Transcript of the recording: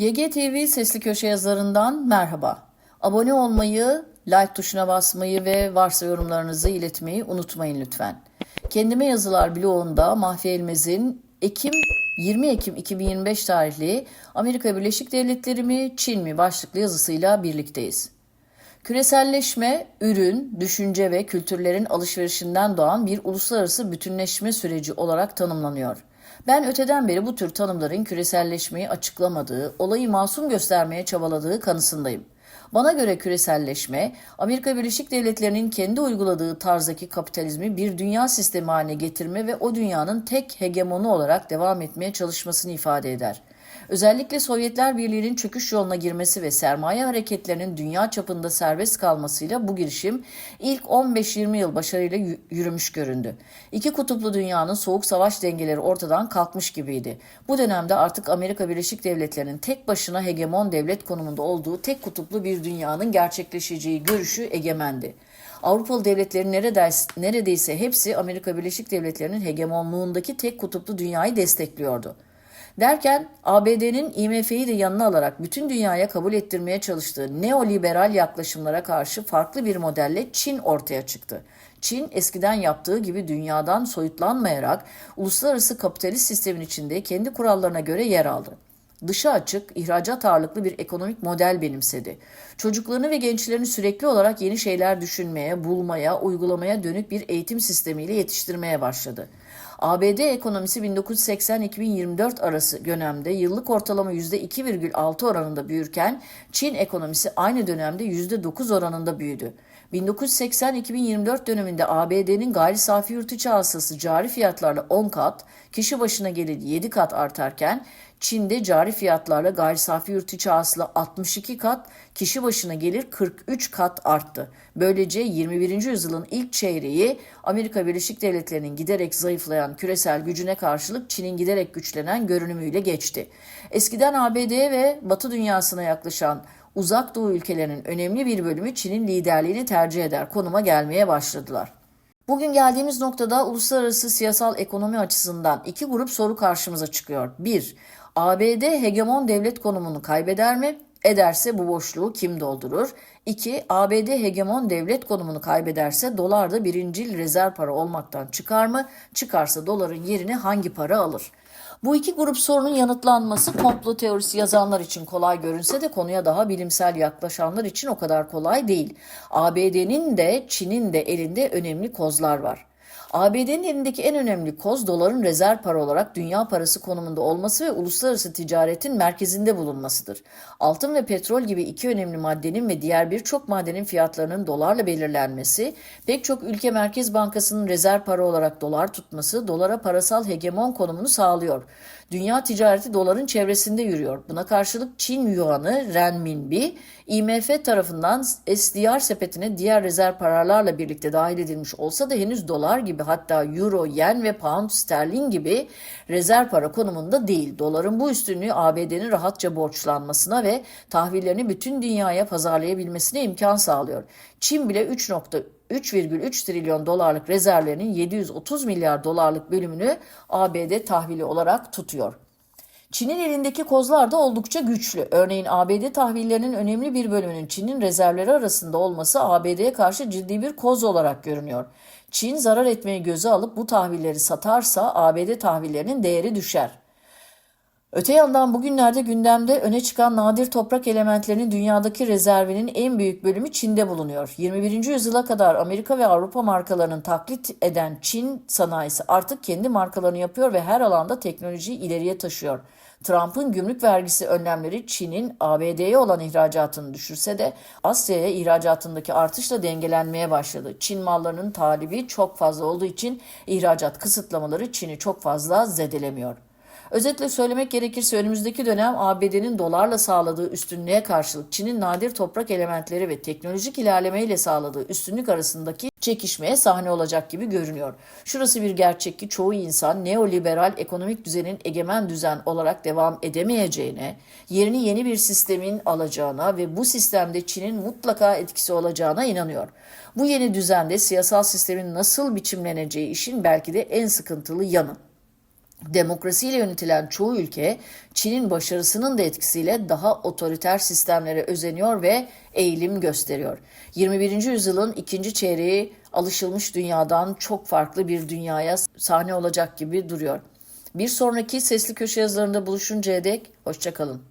GGTV Sesli Köşe yazarından merhaba. Abone olmayı, like tuşuna basmayı ve varsa yorumlarınızı iletmeyi unutmayın lütfen. Kendime yazılar bloğunda Mahfiye Elmez'in Ekim 20 Ekim 2025 tarihli Amerika Birleşik Devletleri mi Çin mi başlıklı yazısıyla birlikteyiz. Küreselleşme, ürün, düşünce ve kültürlerin alışverişinden doğan bir uluslararası bütünleşme süreci olarak tanımlanıyor. Ben öteden beri bu tür tanımların küreselleşmeyi açıklamadığı, olayı masum göstermeye çabaladığı kanısındayım. Bana göre küreselleşme, Amerika Birleşik Devletleri'nin kendi uyguladığı tarzdaki kapitalizmi bir dünya sistemi haline getirme ve o dünyanın tek hegemonu olarak devam etmeye çalışmasını ifade eder. Özellikle Sovyetler Birliği'nin çöküş yoluna girmesi ve sermaye hareketlerinin dünya çapında serbest kalmasıyla bu girişim ilk 15-20 yıl başarıyla yürümüş göründü. İki kutuplu dünyanın soğuk savaş dengeleri ortadan kalkmış gibiydi. Bu dönemde artık Amerika Birleşik Devletleri'nin tek başına hegemon devlet konumunda olduğu tek kutuplu bir dünyanın gerçekleşeceği görüşü egemendi. Avrupalı devletlerin neredeyse, hepsi Amerika Birleşik Devletleri'nin hegemonluğundaki tek kutuplu dünyayı destekliyordu. Derken ABD'nin IMF'yi de yanına alarak bütün dünyaya kabul ettirmeye çalıştığı neoliberal yaklaşımlara karşı farklı bir modelle Çin ortaya çıktı. Çin eskiden yaptığı gibi dünyadan soyutlanmayarak uluslararası kapitalist sistemin içinde kendi kurallarına göre yer aldı. Dışa açık, ihracat ağırlıklı bir ekonomik model benimsedi. Çocuklarını ve gençlerini sürekli olarak yeni şeyler düşünmeye, bulmaya, uygulamaya dönük bir eğitim sistemiyle yetiştirmeye başladı. ABD ekonomisi 1980-2024 arası dönemde yıllık ortalama %2,6 oranında büyürken Çin ekonomisi aynı dönemde %9 oranında büyüdü. 1980-2024 döneminde ABD'nin gayri safi yurt içi hasılası cari fiyatlarla 10 kat, kişi başına geliri 7 kat artarken Çin'de cari fiyatlarla gayri safi yurt içi hasıla 62 kat, kişi başına gelir 43 kat arttı. Böylece 21. yüzyılın ilk çeyreği Amerika Birleşik Devletleri'nin giderek zayıflayan küresel gücüne karşılık Çin'in giderek güçlenen görünümüyle geçti. Eskiden ABD ve Batı dünyasına yaklaşan uzak doğu ülkelerinin önemli bir bölümü Çin'in liderliğini tercih eder konuma gelmeye başladılar. Bugün geldiğimiz noktada uluslararası siyasal ekonomi açısından iki grup soru karşımıza çıkıyor. 1. ABD hegemon devlet konumunu kaybeder mi? Ederse bu boşluğu kim doldurur? 2. ABD hegemon devlet konumunu kaybederse dolar da birincil rezerv para olmaktan çıkar mı? Çıkarsa doların yerini hangi para alır? Bu iki grup sorunun yanıtlanması komplo teorisi yazanlar için kolay görünse de konuya daha bilimsel yaklaşanlar için o kadar kolay değil. ABD'nin de Çin'in de elinde önemli kozlar var. ABD'nin elindeki en önemli koz doların rezerv para olarak dünya parası konumunda olması ve uluslararası ticaretin merkezinde bulunmasıdır. Altın ve petrol gibi iki önemli maddenin ve diğer birçok madenin fiyatlarının dolarla belirlenmesi, pek çok ülke Merkez Bankası'nın rezerv para olarak dolar tutması dolara parasal hegemon konumunu sağlıyor. Dünya ticareti doların çevresinde yürüyor. Buna karşılık Çin yuanı, renminbi, IMF tarafından SDR sepetine diğer rezerv paralarla birlikte dahil edilmiş olsa da henüz dolar gibi hatta euro, yen ve pound sterlin gibi rezerv para konumunda değil. Doların bu üstünlüğü ABD'nin rahatça borçlanmasına ve tahvillerini bütün dünyaya pazarlayabilmesine imkan sağlıyor. Çin bile 3.3 trilyon dolarlık rezervlerinin 730 milyar dolarlık bölümünü ABD tahvili olarak tutuyor. Çin'in elindeki kozlar da oldukça güçlü. Örneğin ABD tahvillerinin önemli bir bölümünün Çin'in rezervleri arasında olması ABD'ye karşı ciddi bir koz olarak görünüyor. Çin zarar etmeyi göze alıp bu tahvilleri satarsa ABD tahvillerinin değeri düşer. Öte yandan bugünlerde gündemde öne çıkan nadir toprak elementlerinin dünyadaki rezervinin en büyük bölümü Çin'de bulunuyor. 21. yüzyıla kadar Amerika ve Avrupa markalarının taklit eden Çin sanayisi artık kendi markalarını yapıyor ve her alanda teknolojiyi ileriye taşıyor. Trump'ın gümrük vergisi önlemleri Çin'in ABD'ye olan ihracatını düşürse de Asya'ya ihracatındaki artışla dengelenmeye başladı. Çin mallarının talibi çok fazla olduğu için ihracat kısıtlamaları Çin'i çok fazla zedelemiyor. Özetle söylemek gerekirse önümüzdeki dönem ABD'nin dolarla sağladığı üstünlüğe karşılık Çin'in nadir toprak elementleri ve teknolojik ilerlemeyle sağladığı üstünlük arasındaki çekişmeye sahne olacak gibi görünüyor. Şurası bir gerçek ki çoğu insan neoliberal ekonomik düzenin egemen düzen olarak devam edemeyeceğine, yerini yeni bir sistemin alacağına ve bu sistemde Çin'in mutlaka etkisi olacağına inanıyor. Bu yeni düzende siyasal sistemin nasıl biçimleneceği işin belki de en sıkıntılı yanı. Demokrasiyle yönetilen çoğu ülke Çin'in başarısının da etkisiyle daha otoriter sistemlere özeniyor ve eğilim gösteriyor. 21. yüzyılın ikinci çeyreği alışılmış dünyadan çok farklı bir dünyaya sahne olacak gibi duruyor. Bir sonraki sesli köşe yazılarında buluşuncaya dek hoşçakalın.